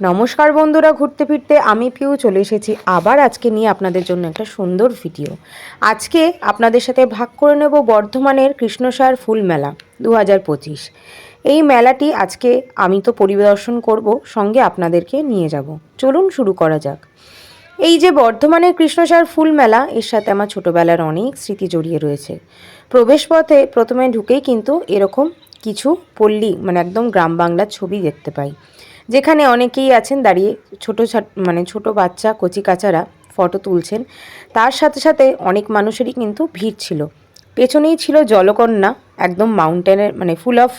নমস্কার বন্ধুরা, ঘুরতে ফিরতে আমি পিউ চলে এসেছি আবার আজকে নিয়ে আপনাদের জন্য একটা সুন্দর ভিডিও। আজকে আপনাদের সাথে ভাগ করে নেব বর্ধমানের কৃষ্ণসার ফুল মেলা দু হাজার পঁচিশ। এই মেলাটি আজকে আমি তো পরিদর্শন করব, সঙ্গে আপনাদেরকে নিয়ে যাব। চলুন শুরু করা যাক। এই যে বর্ধমানের কৃষ্ণসার ফুল মেলা, এর সাথে আমার ছোটোবেলার অনেক স্মৃতি জড়িয়ে রয়েছে। প্রবেশপথে প্রথমে ঢুকেই কিন্তু এরকম কিছু পল্লী মানে একদম গ্রাম বাংলার ছবি দেখতে পাই। যেখানে অনেকেই আছেন দাঁড়িয়ে ছোটো মানে ছোট বাচ্চা, কচি কাচারা ফটো তুলছেন। তার সাথে সাথে অনেক মানুষেরই কিন্তু ভিড় ছিল। পেছনেই ছিল জলকন্যা, একদম মাউন্টেনের মানে ফুল অফ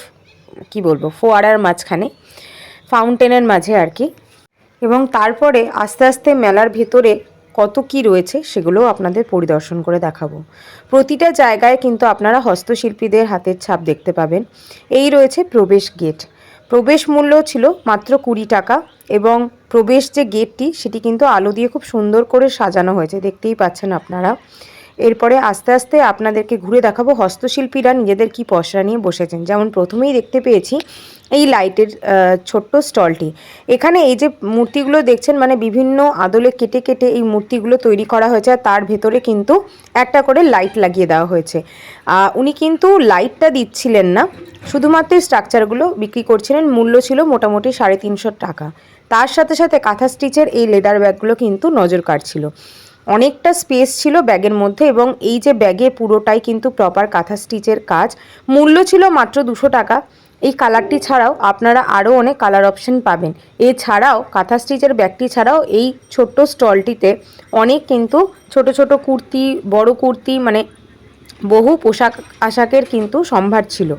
কি বলব, ফোয়ারার মাঝখানে ফাউন্টেনের মাঝে আর কি। এবং তারপরে আস্তে আস্তে মেলার ভেতরে কত কি রয়েছে সেগুলোও আপনাদের পরিদর্শন করে দেখাবো। প্রতিটা জায়গায় কিন্তু আপনারা হস্তশিল্পীদের হাতের ছাপ দেখতে পাবেন। এই রয়েছে প্রবেশ গেট প্রবেশ মূল্য ছিল মাত্র কুড়ি টাকা এবং প্রবেশ যে গেটটি, সেটি কিন্তু আলো দিয়ে খুব সুন্দর করে সাজানো হয়েছে, দেখতেই পাচ্ছেন আপনারা। এরপরে আস্তে আস্তে আপনাদেরকে ঘুরে দেখাবো হস্তশিল্পীরা নিজেদের কি পসরা নিয়ে বসেছেন। যেমন প্রথমেই দেখতে পেয়েছি এই লাইটের ছোট্ট স্টলটি। এখানে এই যে মূর্তিগুলো দেখছেন মানে বিভিন্ন আদলে কেটে কেটে এই মূর্তিগুলো তৈরি করা হয়েছে, আর তার ভেতরে কিন্তু একটা করে লাইট লাগিয়ে দেওয়া হয়েছে। উনি কিন্তু লাইটটা দিচ্ছিলেন না, শুধুমাত্র স্ট্রাকচারগুলো বিক্রি করছিলেন, মূল্য ছিল মোটামুটি সাড়ে তিনশো টাকা। তার সাথে সাথে কাঁথা স্টিচের এই লেদার ব্যাগগুলো কিন্তু নজর কাটছিল অনেকটা স্পেস ছিল ব্যাগের মধ্যে, এবং এই যে ব্যাগে পুরোটাই কিন্তু প্রপার কাঁথা স্টিচের কাজ। মূল্য ছিল মাত্র দুশো টাকা। এই কালারটি ছাড়াও আপনারা আরও অনেক কালার অপশন পাবেন। এছাড়াও কাঁথা স্টিচের ব্যাগটি ছাড়াও এই ছোট্ট স্টলটিতে অনেক কিন্তু ছোট ছোট কুর্তি, বড় কুর্তি মানে বহু পোশাক আশাকের কিন্তু সম্ভার ছিল।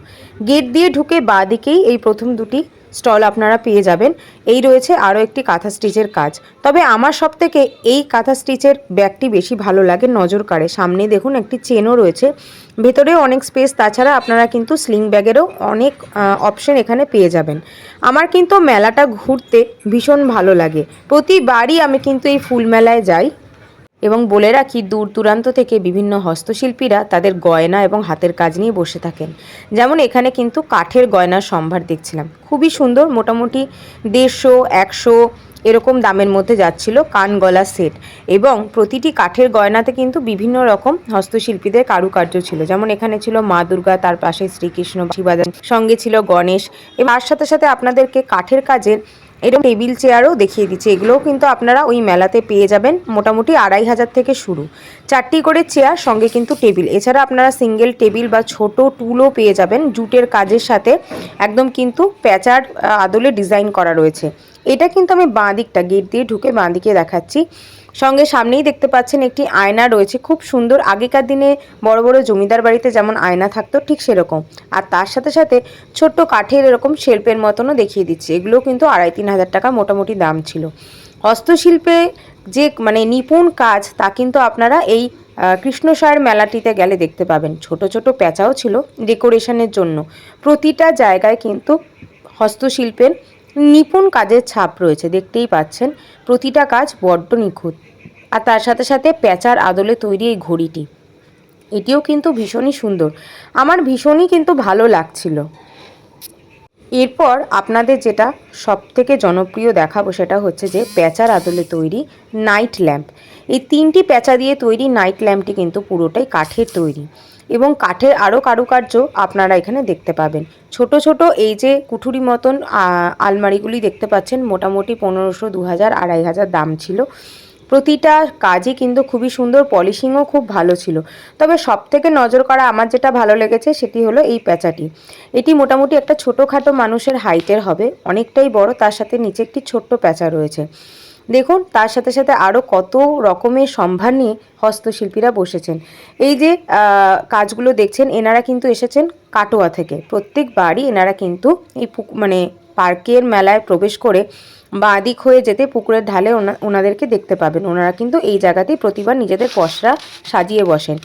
গেট দিয়ে ঢুকে বাঁ দিকেই এই প্রথম দুটি স্টল আপনারা পেয়ে যাবেন। এই রয়েছে আরও একটি কাঁথা স্টিচের কাজ। তবে আমার সব থেকে এই কাঁথা স্টিচের ব্যাগটি বেশি ভালো লাগে নজর কাড়ে। সামনে দেখুন একটি চেনও রয়েছে। ভেতরেও অনেক স্পেস, তাছাড়া আপনারা কিন্তু স্লিং ব্যাগেরও অনেক অপশন এখানে পেয়ে যাবেন। আমার কিন্তু মেলাটা ঘুরতে ভীষণ ভালো লাগে। প্রতিবারই আমি কিন্তু এই ফুল মেলায় যাই। এবং বলে রাখি, দূর দূরান্ত থেকে বিভিন্ন হস্তশিল্পীরা তাদের গয়না এবং হাতের কাজ নিয়ে বসে থাকেন। যেমন এখানে কিন্তু কাঠের গয়নার সম্ভার দেখছিলাম। খুবই সুন্দর, মোটামুটি দেড়শো, একশো এরকম দামের মধ্যে যাচ্ছিল কান গলা সেট এবং প্রতিটি কাঠের গয়নাতে কিন্তু বিভিন্ন রকম হস্তশিল্পীদের কারুকার্য ছিল। যেমন এখানে ছিল মা দুর্গা, তার পাশে শ্রীকৃষ্ণ শিবাদান সঙ্গে ছিল গণেশ এবং তার সাথে সাথে আপনাদেরকে কাঠের কাজের এরকম টেবিল চেয়ারও দেখিয়ে দিচ্ছে। এগুলোও কিন্তু আপনারা ওই মেলাতে পেয়ে যাবেন মোটামুটি আড়াই হাজার থেকে শুরু। চারটি করে চেয়ার, সঙ্গে কিন্তু টেবিল। এছাড়া আপনারা সিঙ্গেল টেবিল বা ছোট টুলও পেয়ে যাবেন জুটের কাজের সাথে। একদম কিন্তু প্যাচার, আদলে ডিজাইন করা রয়েছে। এটা কিন্তু আমি বাঁ দিকটা, গেট দিয়ে ঢুকে বাঁ দিকে দেখাচ্ছি। সঙ্গে সামনেই দেখতে পাচ্ছেন একটি আয়না রয়েছে। খুব সুন্দর আগেকার দিনে বড় বড় জমিদার বাড়িতে যেমন আয়না থাকতো, ঠিক সেরকম। আর তার সাথে সাথে ছোট্ট কাঠের এরকম শেল্পের মতনও দেখিয়ে দিচ্ছে। এগুলো কিন্তু আড়াই তিন হাজার টাকা মোটামুটি দাম ছিল। হস্তশিল্পে যে মানে নিপুণ কাজ, তা কিন্তু আপনারা এই কৃষ্ণসায়ের মেলাটিতে গেলে দেখতে পাবেন। ছোট ছোট প্যাঁচাও ছিল ডেকোরেশনের জন্য। প্রতিটা জায়গায় কিন্তু হস্তশিল্পের নিপুণ কাজের ছাপ রয়েছে, দেখতেই পাচ্ছেন। প্রতিটা কাজ বড্ড নিখুঁত। আর তার সাথে সাথে প্যাঁচার আদলে তৈরি এই ঘড়িটি। এটিও কিন্তু ভীষণই সুন্দর। আমার ভীষণই কিন্তু ভালো লাগছিল। এরপর আপনাদের যেটা সব থেকে জনপ্রিয় দেখাবো সেটা হচ্ছে যে প্যাঁচার আদলে তৈরি নাইট ল্যাম্প। এই তিনটি প্যাঁচা দিয়ে তৈরি নাইট ল্যাম্পটি কিন্তু পুরোটাই কাঠের তৈরি। এবং কাঠের আরও কারুকার্য আপনারা এখানে দেখতে পাবেন। ছোট ছোট এই যে কুঠুরি মতন আলমারিগুলি দেখতে পাচ্ছেন, মোটামুটি পনেরোশো দু হাজার আড়াই হাজার দাম ছিল। প্রতিটা কাজই কিন্তু খুবই সুন্দর, পলিশিংও খুব ভালো ছিল। তবে সব থেকে নজর করা আমার যেটা ভালো লেগেছে সেটি হলো এই প্যাঁচাটি। এটি মোটামুটি একটা ছোটোখাটো মানুষের হাইটের হবে, অনেকটাই বড়, তার সাথে নিচে একটি ছোট্ট প্যাঁচা রয়েছে। দেখুন, তার সাথে সাথে আরও কত রকমের সম্ভার নিয়ে হস্তশিল্পীরা বসেছেন। এই যে কাজগুলো দেখছেন, এনারা কিন্তু এসেছেন কাটোয়া থেকে। প্রত্যেকবারই এনারা কিন্তু এই মানে পার্কের মেলায় প্রবেশ করে বাঁ দিক হয়ে যেতে পুকুরের ঢালে ওনা- ওনাদেরকে দেখতে পাবেন। ওনারা কিন্তু এই জায়গাতেই প্রতিবার নিজেদের পসরা সাজিয়ে বসেন।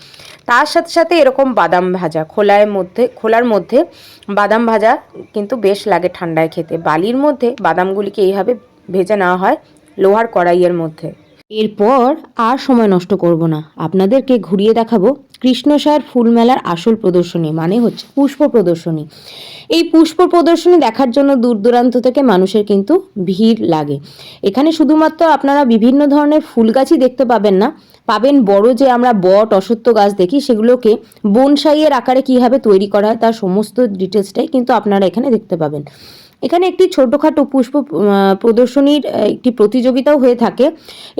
তার সাথে সাথে এরকম বাদাম ভাজা, খোলায় মধ্যে, খোলার মধ্যে বাদাম ভাজা কিন্তু বেশ লাগে ঠান্ডায় খেতে। বালির মধ্যে বাদামগুলিকে এইভাবে ভেজে নেওয়া হয়। লোহার কড়াইয়ের মধ্যে। এরপর আর সময় নষ্ট করব না। আপনাদেরকে ঘুরিয়ে দেখাবো কৃষ্ণসায়ের ফুলমেলার আসল প্রদর্শনী মানে হচ্ছে পুষ্প প্রদর্শনী। এই পুষ্প প্রদর্শনী দেখার জন্য দূর দূরান্ত থেকে মানুষের কিন্তু ভিড় লাগে। এখানে শুধুমাত্র আপনারা বিভিন্ন ধরনের ফুল গাছই দেখতে পাবেন না। পাবেন বড় যে আমরা বট অসত্য গাছ দেখি, সেগুলোকে বনসাইয়ের আকারে কীভাবে তৈরি করা হয়, তার সমস্ত ডিটেলসটাই কিন্তু আপনারা এখানে দেখতে পাবেন। এখানে একটি ছোটোখাটো পুষ্প প্রদর্শনীর একটি প্রতিযোগিতাও হয়ে থাকে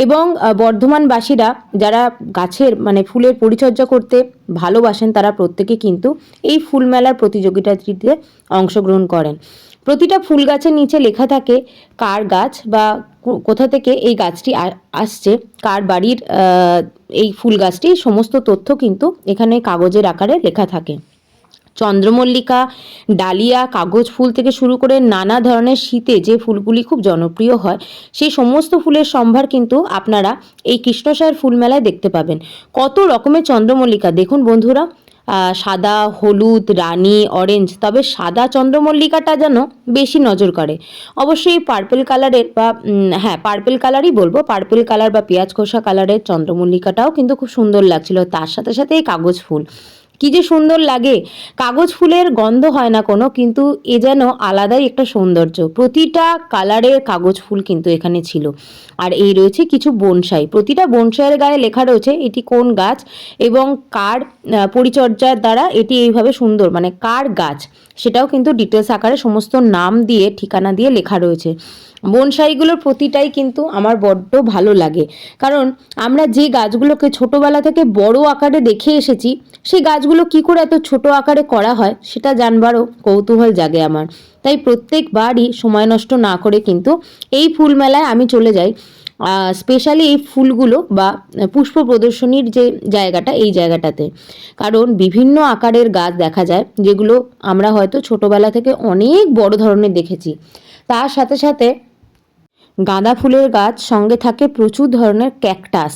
এবং বর্ধমানবাসীরা যারা গাছের মানে ফুলের পরিচর্যা করতে ভালোবাসেন তারা প্রত্যেকে কিন্তু এই ফুল মেলার প্রতিযোগিতাটিতে অংশগ্রহণ করেন। প্রতিটা ফুল গাছের নিচে লেখা থাকে কার গাছ বা কোথা থেকে এই গাছটি আসছে, কার বাড়ির এই ফুল গাছটি সমস্ত তথ্য কিন্তু এখানে কাগজের আকারে লেখা থাকে। চন্দ্রমল্লিকা, ডালিয়া, কাগজ ফুল থেকে শুরু করে নানা ধরনের শীতে যে ফুলগুলি খুব জনপ্রিয় হয়, সেই সমস্ত ফুলের সম্ভার কিন্তু আপনারা এই কৃষ্ণসায়ের ফুল মেলায় দেখতে পাবেন। কত রকমের চন্দ্রমল্লিকা, দেখুন বন্ধুরা সাদা, হলুদ, রানী, অরেঞ্জ, তবে সাদা চন্দ্রমল্লিকাটা যেন বেশি নজর করে। অবশ্যই পার্পেল কালারের বা হ্যাঁ পার্পেল কালারই বলব, পার্পেল কালার বা পেঁয়াজ খোসা কালারের চন্দ্রমল্লিকাটাও কিন্তু খুব সুন্দর লাগছিল, তার সাথে সাথে এই কাগজ ফুল। কি যে সুন্দর লাগে। কাগজ ফুলের গন্ধ হয় না কোনো, কিন্তু এ যেন আলাদাই একটা সৌন্দর্য। প্রতিটা কালারের কাগজ ফুল কিন্তু এখানে ছিল। আর এই রয়েছে কিছু বনসাই। প্রতিটা বনসাইয়ের গায়ে লেখা রয়েছে এটি কোন গাছ এবং কার পরিচর্যার দ্বারা এটি এইভাবে সুন্দর মানে কার গাছ। সেটাও কিন্তু ডিটেলস আকারে সমস্ত নাম দিয়ে, ঠিকানা দিয়ে লেখা রয়েছে। বনসাইগুলোর প্রতিটাই কিন্তু আমার বড্ড ভালো লাগে। কারণ আমরা যে গাছগুলোকে ছোটোবেলা থেকে বড় আকারে দেখে এসেছি, সেই গাছগুলো কি করে এত ছোট আকারে করা হয় সেটা জানবারও কৌতূহল জাগে আমার। তাই প্রত্যেকবারই সময় নষ্ট না করে কিন্তু এই ফুল মেলায় আমি চলে যাই। স্পেশালি এই ফুলগুলো বা পুষ্প প্রদর্শনীর যে জায়গাটা, এই জায়গাটাতে। কারণ বিভিন্ন আকারের গাছ দেখা যায়, যেগুলো আমরা হয়তো ছোটোবেলা থেকে অনেক বড় ধরনের দেখেছি। তার সাথে সাথে গাঁদা ফুলের গাছ সঙ্গে থাকে প্রচুর ধরনের ক্যাকটাস।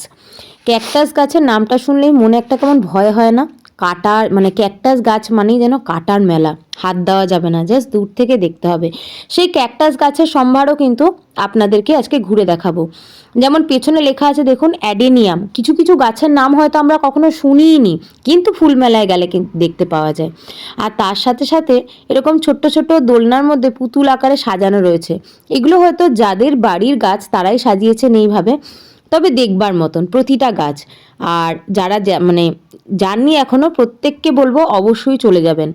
ক্যাকটাস গাছের নামটা শুনলেই মনে একটা কেমন ভয় হয় না? কাটার মানে ক্যাকটাস গাছ মানেই যেন কাটার মেলা। হাত দেওয়া যাবে না জাস্ট দূর থেকে দেখতে হবে। সেই ক্যাকটাস গাছের সম্ভারও কিন্তু আপনাদেরকে আজকে ঘুরে দেখাবো। যেমন পেছনে লেখা আছে, দেখুন, অ্যাডেনিয়াম। কিছু কিছু গাছের নাম হয়তো আমরা কখনো শুনিই নি কিন্তু ফুল মেলায় গেলে কিন্তু দেখতে পাওয়া যায়। আর তার সাথে সাথে এরকম ছোট্ট ছোট্ট দোলনার মধ্যে পুতুল আকারে সাজানো রয়েছে। এগুলো হয়তো যাদের বাড়ির গাছ তারাই সাজিয়েছেন এইভাবে। তবে দেখবার মতন প্রতিটা গাছ। আর যারা মানে যাননি এখনও প্রত্যেককে বলব অবশ্যই চলে যাবেন।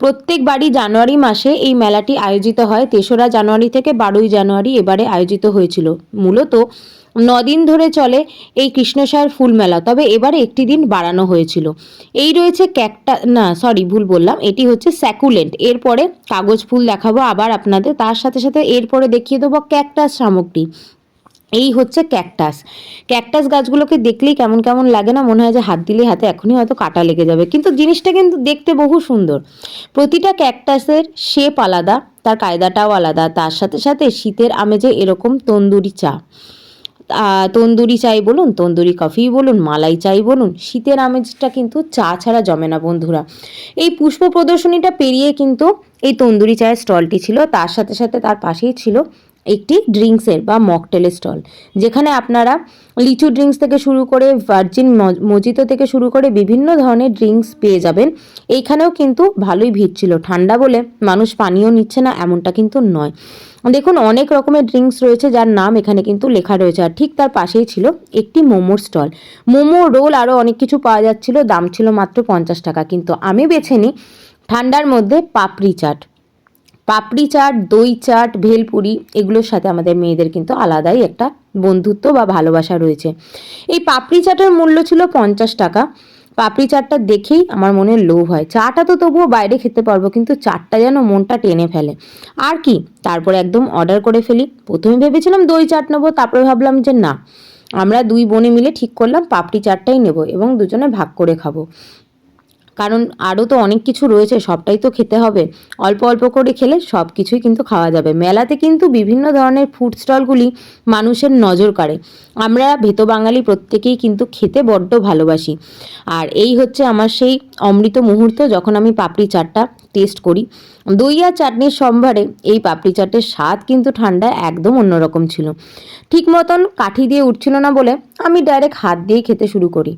প্রত্যেক বাড়ি জানুয়ারি মাসে এই মেলাটি আয়োজিত হয়। তেসরা জানুয়ারি থেকে বারোই জানুয়ারি এবারে আয়োজিত হয়েছিল। মূলত নদিন ধরে চলে এই কৃষ্ণসায়ের ফুল মেলা, তবে এবারে একটি দিন বাড়ানো হয়েছিল। এই রয়েছে ক্যাকটা, না সরি ভুল বললাম। এটি হচ্ছে স্যাকুলেন্ট। এরপরে কাগজ ফুল দেখাবো আবার আপনাদের। তার সাথে সাথে এরপরে দেখিয়ে দেবো ক্যাকটাস সামগ্রী। এই হচ্ছে ক্যাকটাস। ক্যাকটাস গাছগুলোকে দেখলেই কেমন কেমন লাগে না, মনে হয় যে হাত দিলেই হাতে এখনই হয়তো কাটা লেগে যাবে। কিন্তু জিনিসটা কিন্তু দেখতে বহু সুন্দর। প্রতিটা ক্যাকটাসের শেপ আলাদা, তার কায়দাটাও আলাদা, তার সাথে সাথে শীতের আমেজে এরকম তন্দুরি চা। তন্দুরি চাই বলুন, তন্দুরি কফি বলুন, মালাই চাই বলুন, শীতের আমেজটা কিন্তু চা ছাড়া জমে না বন্ধুরা। এই পুষ্প প্রদর্শনীটা পেরিয়ে কিন্তু এই তন্দুরি চায়ের স্টলটি ছিল, তার সাথে সাথে তার পাশেই ছিল একটি ড্রিঙ্কসের বা মকটেলের স্টল যেখানে আপনারা লিচু ড্রিঙ্কস থেকে শুরু করে ভার্জিন মজিতো থেকে শুরু করে বিভিন্ন ধরনের ড্রিঙ্কস পেয়ে যাবেন। এইখানেও কিন্তু ভালোই ভিড় ছিল। ঠান্ডা বলে মানুষ পানীয় নিচ্ছে না, এমনটা কিন্তু নয়। দেখুন, অনেক রকমের ড্রিঙ্কস রয়েছে, যার নাম এখানে কিন্তু লেখা রয়েছে। আর ঠিক তার পাশেই ছিল একটি মোমোর স্টল মোমো রোল আরও অনেক কিছু পাওয়া যাচ্ছিল, দাম ছিল মাত্র পঞ্চাশ টাকা। কিন্তু আমি বেছে নিই ঠান্ডার মধ্যে পাপড়ি চাট। পাপড়ি চাট, দই চাট, ভেলপুরি, এগুলোর সাথে আমাদের মেয়েদের কিন্তু আলাদাই একটা বন্ধুত্ব বা ভালোবাসা রয়েছে। এই পাপড়ি চাটের মূল্য ছিল পঞ্চাশ টাকা। পাপড়ি চাটটা দেখেই আমার মনে লোভ হয়। চাটা তো তবুও বাইরে খেতে পারব, কিন্তু চাটটা যেন মনটা টেনে ফেলে। আর কি, তারপর একদম অর্ডার করে ফেলি। প্রথমে ভেবেছিলাম দই চাট নেব, তারপরে ভাবলাম যে না। আমরা দুই বোনে মিলে ঠিক করলাম, পাপড়ি চাটটাই নেব এবং দুজনে ভাগ করে খাব। কারণ আরও তো অনেক কিছু রয়েছে, সবটাই তো খেতে হবে। অল্প অল্প করে খেলে সব কিছুই কিন্তু খাওয়া যাবে। মেলাতে কিন্তু বিভিন্ন ধরনের ফুড স্টলগুলি মানুষের নজর কাড়ে। আমরা ভেত বাঙালি প্রত্যেকেই কিন্তু খেতে বড্ড ভালোবাসি। আর এই হচ্ছে আমার সেই অমৃত মুহূর্ত যখন আমি পাপড়ি চাটটা টেস্ট করি। দই আর চাটনির সম্ভারে এই পাপড়ি চাটের স্বাদ কিন্তু ঠান্ডা একদম অন্যরকম ছিল। ঠিক মতন কাঠি দিয়ে উঠছিল না বলে আমি ডাইরেক্ট হাত দিয়ে খেতে শুরু করি।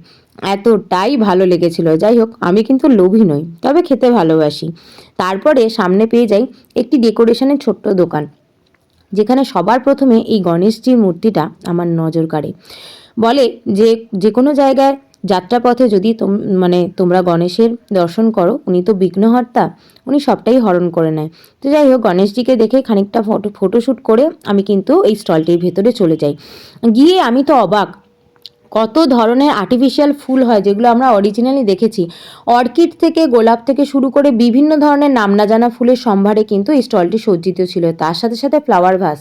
এতটাই ভালো লেগেছিল, যাই হোক, আমি কিন্তু লোভী নই, তবে খেতে ভালোবাসি। তারপরে সামনে পেয়ে যাই একটি ডেকোরেশনের ছোট্ট দোকান, যেখানে সবার প্রথমে এই গণেশজির মূর্তিটা আমার নজর কাড়ে। বলে যে যে কোনো জায়গায় যাত্রাপথে যদি মানে তোমরা গণেশের দর্শন করো, উনি তো বিঘ্নহর্তা, উনি সবটাই হরণ করে নেয়। তো যাই হোক, গণেশজিকে দেখে খানিকটা ফটো ফটোশ্যুট করে আমি কিন্তু এই স্টলটির ভেতরে চলে যাই। গিয়ে আমি তো অবাক, কত ধরনের আর্টিফিশিয়াল ফুল হয় যেগুলো আমরা অরিজিনালি দেখেছি। অর্কিড থেকে, গোলাপ থেকে শুরু করে বিভিন্ন ধরনের নাম না জানা ফুলের সম্ভারে কিন্তু এই স্টলটি সজ্জিত ছিল। তার সাথে সাথে ফ্লাওয়ার ভাস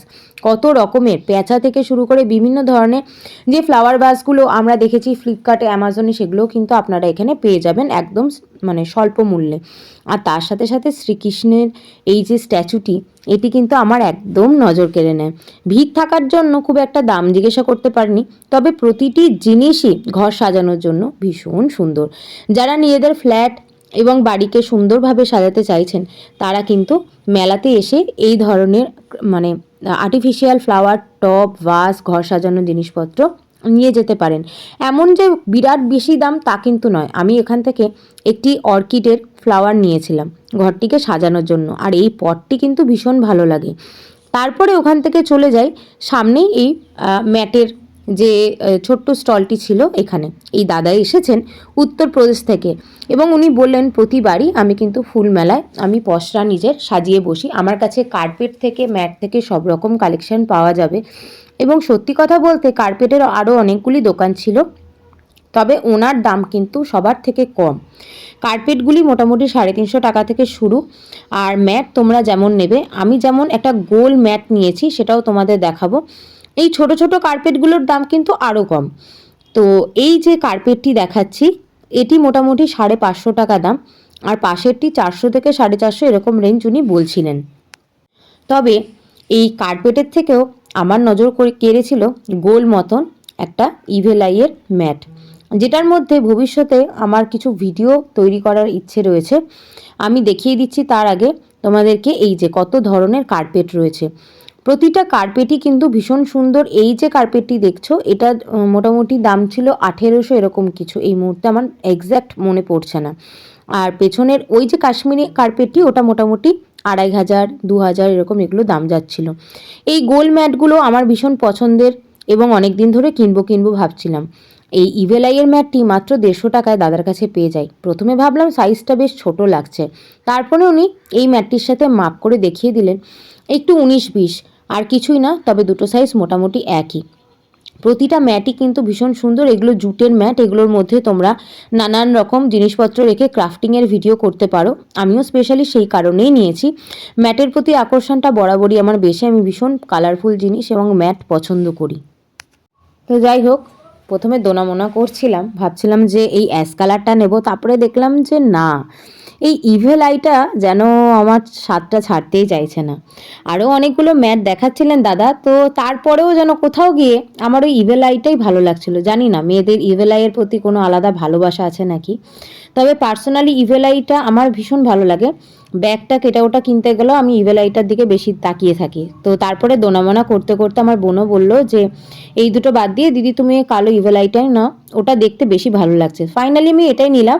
কত রকমের পেঁচা থেকে শুরু করে বিভিন্ন ধরনের যে ফ্লাওয়ার ভাসগুলো আমরা দেখেছি ফ্লিপকার্টে অ্যামাজনে সেগুলোও কিন্তু আপনারা এখানে পেয়ে যাবেন একদম মানে স্বল্প মূল্যে। আর তার সাথে সাথে শ্রীকৃষ্ণের এই যে স্ট্যাচুটি এটি কিন্তু আমার একদম নজর কেড়ে নেয়। ভিড় থাকার জন্য খুব একটা দাম জিজ্ঞাসা করতে পারিনি, তবে প্রতিটি জিনিসই ঘর সাজানোর জন্য ভীষণ সুন্দর। যারা নিজেদের ফ্ল্যাট এবং বাড়িকে সুন্দরভাবে সাজাতে চাইছেন, তারা কিন্তু মেলাতে এসে এই ধরনের মানে আর্টিফিশিয়াল ফ্লাওয়ার টপ ভাস ঘর সাজানোর জিনিসপত্র নিয়ে যেতে পারেন। এমন যে বিরাট বেশি দাম তা কিন্তু নয়। আমি এখান থেকে একটি অর্কিডের ফ্লাওয়ার নিয়েছিলাম ঘরটিকে সাজানোর জন্য। আর এই পটটি কিন্তু ভীষণ ভালো লাগে। তারপরে ওখান থেকে চলে যাই। সামনেই এই ম্যাটের যে ছোট্ট স্টলটি ছিল এখানে। এই দাদা এসেছেন উত্তরপ্রদেশ থেকে এবং উনি বললেন, প্রতিবারই আমি কিন্তু ফুল মেলায় আমি পসরা নিজের সাজিয়ে বসি। আমার কাছে কার্পেট থেকে, ম্যাট থেকে সব রকম কালেকশন পাওয়া যাবে। এবং সত্যি কথা বলতে কার্পেটের আরও অনেকগুলি দোকান ছিল, তবে ওনার দাম কিন্তু সবার থেকে কম। কার্পেটগুলি মোটামুটি সাড়ে তিনশো টাকা থেকে শুরু। আর ম্যাট তোমরা যেমন নেবে, আমি যেমন একটা গোল ম্যাট নিয়েছি সেটাও তোমাদের দেখাবো। এই ছোট ছোট কার্পেটগুলোর দাম কিন্তু আরও কম। তো এই যে কার্পেটটি দেখাচ্ছি, এটি মোটামুটি সাড়ে পাঁচশো টাকা দাম, আর পাশেরটি চারশো থেকে সাড়ে চারশো এরকম রেঞ্জ উনি বলছিলেন। তবে এই কার্পেটের থেকেও আমার নজর করে কেড়েছিল গোল মতন একটা ইভেলাইয়ের ম্যাট, যেটার মধ্যে ভবিষ্যতে আমার কিছু ভিডিও তৈরি করার ইচ্ছে রয়েছে। আমি দেখিয়ে দিচ্ছি তার আগে তোমাদেরকে এই যে কত ধরনের কার্পেট রয়েছে। প্রতিটা কার্পেটই কিন্তু ভীষণ সুন্দর। এই যে কার্পেটটি দেখছ, এটা মোটামুটি দাম ছিল আঠেরোশো এরকম কিছু। এই মুহূর্তে আমার এক্স্যাক্ট মনে পড়ছে না। আর পেছনের ওই যে কাশ্মীরি কার্পেটটি ওটা মোটামুটি আড়াই হাজার, দু হাজার এরকম এগুলো দাম যাচ্ছিল। এই গোল ম্যাটগুলো আমার ভীষণ পছন্দের এবং অনেক দিন ধরে কিনবো কিনবো ভাবছিলাম। এই ইভেলাইয়ের ম্যাটটি মাত্র দেড়শো টাকায় দাদার কাছে পেয়ে যাই। প্রথমে ভাবলাম সাইজটা বেশ ছোট লাগছে। তারপরে উনি এই ম্যাটটির সাথে মাপ করে দেখিয়ে দিলেন। একটু উনিশ বিশ। আর কিছুই না, তবে দুটো সাইজ মোটামুটি একই। প্রতিটা ম্যাটই কিন্তু ভীষণ সুন্দর। এগুলো জুটের ম্যাট এগুলোর মধ্যে তোমরা নানান রকম জিনিসপত্র রেখে ক্রাফটিংয়ের ভিডিও করতে পারো। আমিও স্পেশালি সেই কারণেই নিয়েছি। ম্যাটের প্রতি আকর্ষণটা বরাবরই আমার বেশি। আমি ভীষণ কালারফুল জিনিস এবং ম্যাট পছন্দ করি। তো যাই হোক, প্রথমে দোনামোনা করছিলাম। ভাবছিলাম যে এই অ্যাশ কালারটা নেব, তারপরে দেখলাম যে না এই ইভেল আইটা যেন আমার স্বাদটা ছাড়তেই চাইছে না। আরও অনেকগুলো ম্যাট দেখাচ্ছিলেন দাদা, তো তারপরেও যেন কোথাও গিয়ে আমার ওই ইভেল আইটাই ভালো লাগছিল। জানি না, মেয়েদের ইভেল আইয়ের প্রতি কোনো আলাদা ভালোবাসা আছে নাকি? তবে পার্সোনালি ইভেল আইটা আমার ভীষণ ভালো লাগে। ব্যাগটা কেটা ওটা কিনতে গেলেও আমি ইভেল আইটার দিকে বেশি তাকিয়ে থাকি। তো তারপরে দোনামোনা করতে করতে আমার বোনও বলল যে, এই দুটো বাদ দিয়ে দিদি তুমি কালো ইভেল আইটাই নাও, ওটা দেখতে বেশি ভালো লাগছে। ফাইনালি আমি এটাই নিলাম।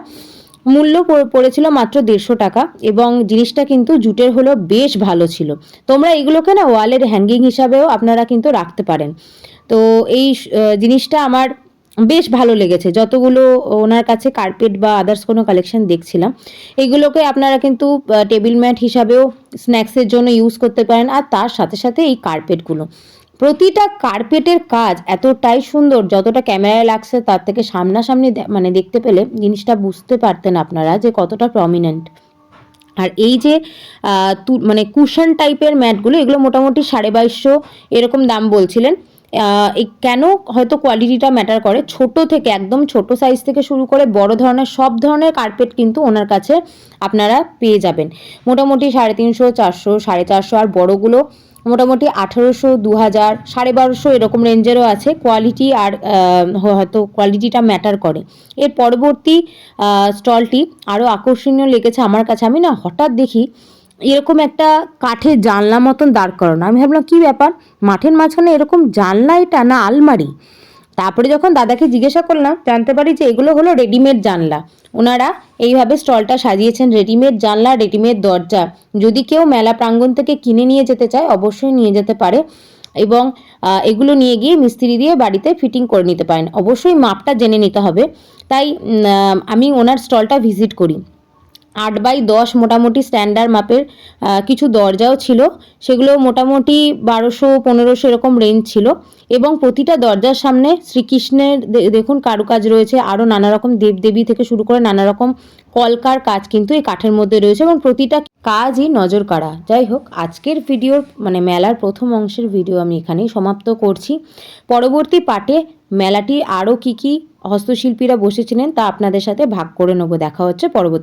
মূল্য পড়- পড়েছিল মাত্র দেড়শো টাকা এবং জিনিসটা কিন্তু জুটের হলো বেশ ভালো ছিল। তোমরা এগুলোকে না ওয়ালের হ্যাঙ্গিং হিসাবেও আপনারা কিন্তু রাখতে পারেন। তো এই জিনিসটা আমার বেশ ভালো লেগেছে। যতগুলো ওনার কাছে কার্পেট বা আদার্স কোনো কালেকশন দেখছিলাম, এগুলোকে আপনারা কিন্তু টেবিল ম্যাট হিসাবেও স্ন্যাক্সের জন্য ইউজ করতে পারেন আর তার সাথে সাথে এই কার্পেটগুলো প্রতিটা কার্পেটের কাজ এতটাই সুন্দর, যতটা ক্যামেরায় লাগছে তার থেকে সামনাসামনি মানে দেখতে পেলে জিনিসটা বুঝতে পারতেন আপনারা যে কতটা প্রমিনেন্ট আর এই যে মানে কুশন টাইপের ম্যাটগুলো এগুলো মোটামুটি সাড়ে বাইশশো এরকম দাম বলছিলেন। এই কেন হয়তো কোয়ালিটিটা ম্যাটার করে? ছোট থেকে, একদম ছোট সাইজ থেকে শুরু করে বড় ধরনের, সব ধরনের কার্পেট কিন্তু ওনার কাছে আপনারা পেয়ে যাবেন। মোটামুটি সাড়ে তিনশো, চারশো, সাড়ে চারশো আর বড়গুলো মোটামুটি আঠেরোশো দু হাজার সাড়ে বারোশো এরকম রেঞ্জেরও আছে। কোয়ালিটি আর হয়তো কোয়ালিটিটা ম্যাটার করে। এর পরবর্তী স্টলটি আরও আকর্ষণীয় লেগেছে আমার কাছে। আমি না হঠাৎ দেখি এরকম একটা কাঠের জানলা মতন দাঁড় করানো। আমি ভাবলাম, কী ব্যাপার? মাঠের মাঝখানে এরকম জানলা এটা না আলমারি? তারপরে যখন দাদাকে জিজ্ঞাসা করলাম, জানতে পারি যে এগুলো হলো রেডিমেড জানলা। ওনারা এইভাবে স্টলটা সাজিয়েছেন রেডিমেড জানলা রেডিমেড দরজা। যদি কেউ মেলা প্রাঙ্গণ থেকে কিনে নিয়ে যেতে চায়, অবশ্যই নিয়ে যেতে পারে এবং এগুলো নিয়ে গিয়ে মিস্ত্রি দিয়ে বাড়িতে ফিটিং করে নিতে পারেন। অবশ্যই মাপটা জেনে নিতে হবে। তাই আমি ওনার স্টলটা ভিজিট করি। আট বাই দশ মোটামুটি স্ট্যান্ডার্ড মাপের কিছু দরজাও ছিল। সেগুলো মোটামুটি বারোশো, পনেরোশো এরকম রেঞ্জ ছিল। এবং প্রতিটা দরজার সামনে শ্রীকৃষ্ণের দেখুন কারুকাজ রয়েছে। আরও নানা রকম দেবদেবী থেকে শুরু করে নানা রকম কলকার কাজ কিন্তু এই কাঠের মধ্যে রয়েছে এবং প্রতিটা কাজই নজর কাড়া। যাই হোক, আজকের ভিডিওর মানে মেলার প্রথম অংশের ভিডিও আমি এখানেই সমাপ্ত করছি। পরবর্তী পার্টে মেলাটি আরও কী কী হস্তশিল্পীরা বসেছিলেন তা আপনাদের সাথে ভাগ করে নেব। দেখা হচ্ছে পরবর্তী